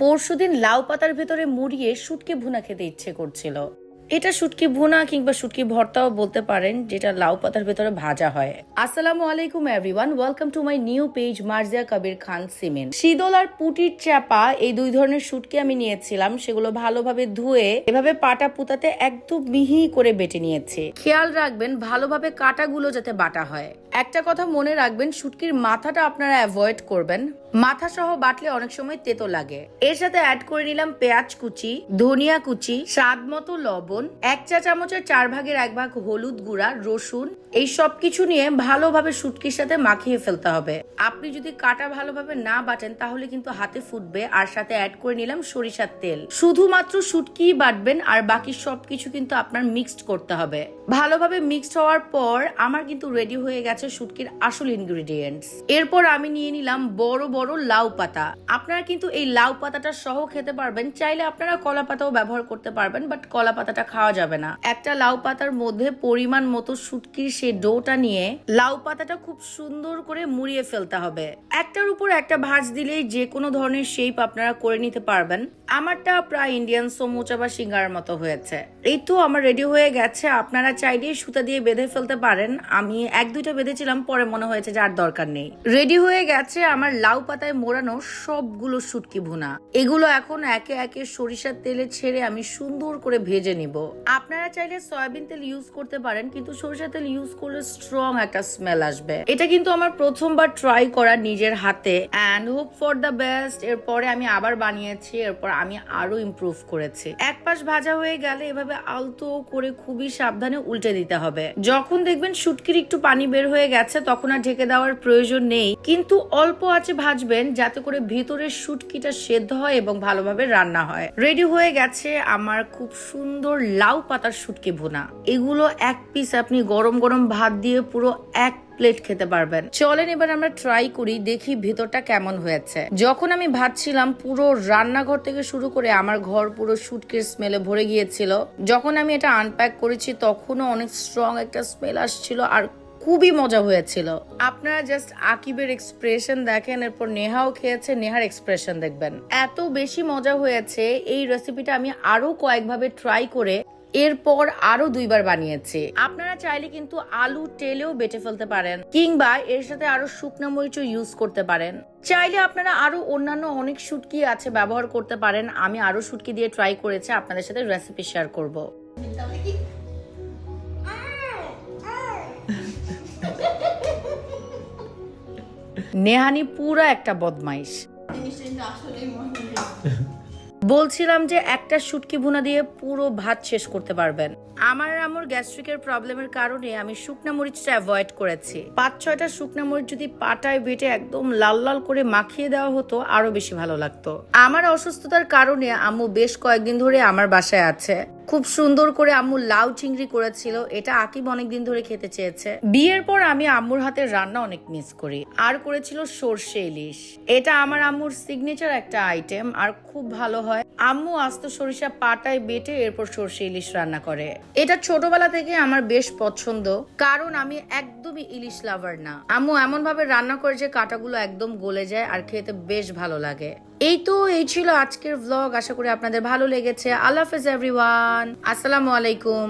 পরশুদিন লাউ পাতার ভেতরে মুড়িয়ে শুটকি ভুনা খেতে ইচ্ছে করছিল। এটা শুটকি ভুনা কিংবা শুটকি ভর্তাও বলতে পারেন, যেটা লাউ পাতার ভেতরে ভাজা হয়। আসসালামু আলাইকুম everyone welcome to my new page Marzia Kabir Khan সিমেন শীতল আর পুটির চাপা এই দুই ধরনের শুটকি আমি নিয়েছিলাম, সেগুলো ভালোভাবে ধুয়ে, এভাবে পাটা পুতাতে একদম মিহি করে বেটে নিয়েছি। খেয়াল রাখবেন, ভালোভাবে কাটাগুলো যাতে বাটা হয়। একটা কথা মনে রাখবেন, শুটকির মাথাটা আপনারা অ্যাভয়েড করবেন। মাথা সহ বাটলে অনেক সময় তেতো লাগে। এর সাথে অ্যাড করে নিলাম পেঁয়াজ কুচি, ধনিয়া কুচি, স্বাদ মতো লবণ, এক চা চামচের চার ভাগের এক ভাগ হলুদ গুঁড়া, রসুন। এই সব কিছু নিয়ে ভালোভাবে শুটকির সাথে মাখিয়ে ফেলতে হবে। আপনি যদি কাটা ভালোভাবে না বাটেন, তাহলে কিন্তু হাতে ফুটবে। আর সাথে অ্যাড করে নিলাম সরিষার তেল। শুধুমাত্র শুটকি বাটবেন, আর বাকি সবকিছু কিন্তু আপনার মিক্সড করতে হবে। ভালোভাবে মিক্সড হওয়ার পর আমার কিন্তু রেডি হয়ে গেছে শুটকির আসল ইনগ্রিডিয়েন্টস এরপর আমি নিয়ে নিলাম বড় বড় লাউ পাতা। আপনারা কিন্তু এই লাউ পাতাটা সহ খেতে পারবেন। চাইলে আপনারা কলা পাতাও ব্যবহার করতে পারবেন বাট কলা পাতাটা খাওয়া যাবে না। একটা লাউ পাতার মধ্যে পরিমাণ মতো শুটকির সেই ডোটা নিয়ে লাউ পাতাটা খুব সুন্দর করে মুড়িয়ে ফেলতে হবে। একটার উপর একটা ভাঁজ দিলেই যে কোনো ধরনের শেপ আপনারা করে নিতে পারবেন। আমারটা প্রায় ইন্ডিয়ান সমুচা বা সিঙ্গার মতো হয়েছে। এই তো আমার রেডি হয়ে গেছে। আপনারা চাইলে সুতা দিয়ে বেঁধে ফেলতে পারেন। আমি এক দুইটা বেঁধেছিলাম পরে মনে হয়েছে যে আর দরকার নেই। রেডি হয়ে গেছে আমার লাউ পাতায় মোড়ানো সবগুলো শুটকি ভুনা। এগুলো এখন একে একে সরিষার তেলে ছেড়ে আমি সুন্দর করে ভেজে নিব। আপনারা চাইলে সয়াবিন তেল ইউজ করতে পারেন, কিন্তু সরিষার তেল ইউজ করলে স্ট্রং একটা স্মেল আসবে। এটা কিন্তু আমার প্রথমবার ট্রাই করা নিজের হাতে and hope for the best এরপরে আমি আবার বানিয়েছি, এরপর আমি আরও ইমপ্রুভ করেছি। এক পাশ ভাজা হয়ে গেলে এভাবে আলতো করে খুবই সাবধানে উল্টে দিতে হবে। যখন দেখবেন শুটকির একটু পানি বের হয়ে গেছে, তখন আর ঢেকে দেওয়ার প্রয়োজন নেই। কিন্তু অল্প আছে ভাজবেন, যাতে করে ভিতরের শুটকিটা সেদ্ধ হয় এবং ভালোভাবে রান্না হয়। রেডি হয়ে গেছে আমার খুব সুন্দর লাউ পাতার শুটকি ভুনা। এগুলো এক পিস আপনি গরম গরম ভাত দিয়ে পুরো এক প্লেট খেতে পারবেন। চলেন এবার আমরা ট্রাই করি, দেখি ভেতরটা কেমন হয়েছে। যখন আমি ভাবছিলাম পুরো রান্নাঘর থেকে শুরু করে আমার ঘর পুরো শুটকির স্মেলে ভরে গিয়েছিল। যখন আমি এটা আনপ্যাক করেছি, তখনও অনেক স্ট্রং একটা স্মেল আসছিল। আর খুবই মজা হয়েছিল। আপনারা জাস্ট আকিবের এক্সপ্রেশন দেখেন, এরপর নেহাও খেয়েছে, নেহার এক্সপ্রেশন দেখবেন। এত বেশি মজা হয়েছে, এই রেসিপিটা আমি আরও কয়েকভাবে ট্রাই করে, এরপর আরও দুইবার বানিয়েছি। আপনারা চাইলে কিন্তু আলু টেলেও বেটে ফেলতে পারেন, কিংবা এর সাথে আরও শুকনো মরিচও ইউজ করতে পারেন। চাইলে আপনারা আরও অন্যান্য অনেক শুটকি আছে ব্যবহার করতে পারেন, আমি আরও শুটকি দিয়ে ট্রাই করেছি, আপনাদের সাথে রেসিপি শেয়ার করব। নেহানি পুরো একটা বদমাইশ। বলছিলাম যে একটা শুটকি ভুনা দিয়ে পুরো ভাত শেষ করতে পারবেন। আমার আমার গ্যাস্ট্রিকের প্রবলেমের কারণে আমি শুকনা মরিচটা অ্যাভয়েড করেছি। পাঁচ ছয়টা শুকনা মরিচ যদি পাটায় বেটে একদম লাল লাল করে মাখিয়ে দেওয়া হতো, আরও বেশি ভালো লাগতো। আমার অসুস্থতার কারণে আম্মু বেশ কয়েকদিন ধরে আমার বাসায় আছে। খুব সুন্দর করে আম্মু লাউ চিংড়ি করেছিল। এটা আকিব অনেকদিন ধরে খেতে চেয়েছে। বিয়ের পর আমি আম্মুর হাতের রান্না অনেক মিস করি। আর করেছিল সর্ষে ইলিশ। এটা আমার আম্মুর সিগনেচার একটা আইটেম আর খুব ভালো হয়। আম্মু আস্ত সরিষা পাটায় বেটে এরপর সর্ষে ইলিশ রান্না করে। এটা ছোটবেলা থেকে আমার বেশ পছন্দ, কারণ আমি একদমই ইলিশ লাভার না। আম্মু এমন ভাবে রান্না করে যে কাটাগুলো একদম গলে যায়, আর খেতে বেশ ভালো লাগে। এই তো, এই ছিল আজকের ভ্লগ আশা করি আপনাদের ভালো লেগেছে। আল্লাহ হাফেজ এভরিওয়ান আসসালামু আলাইকুম।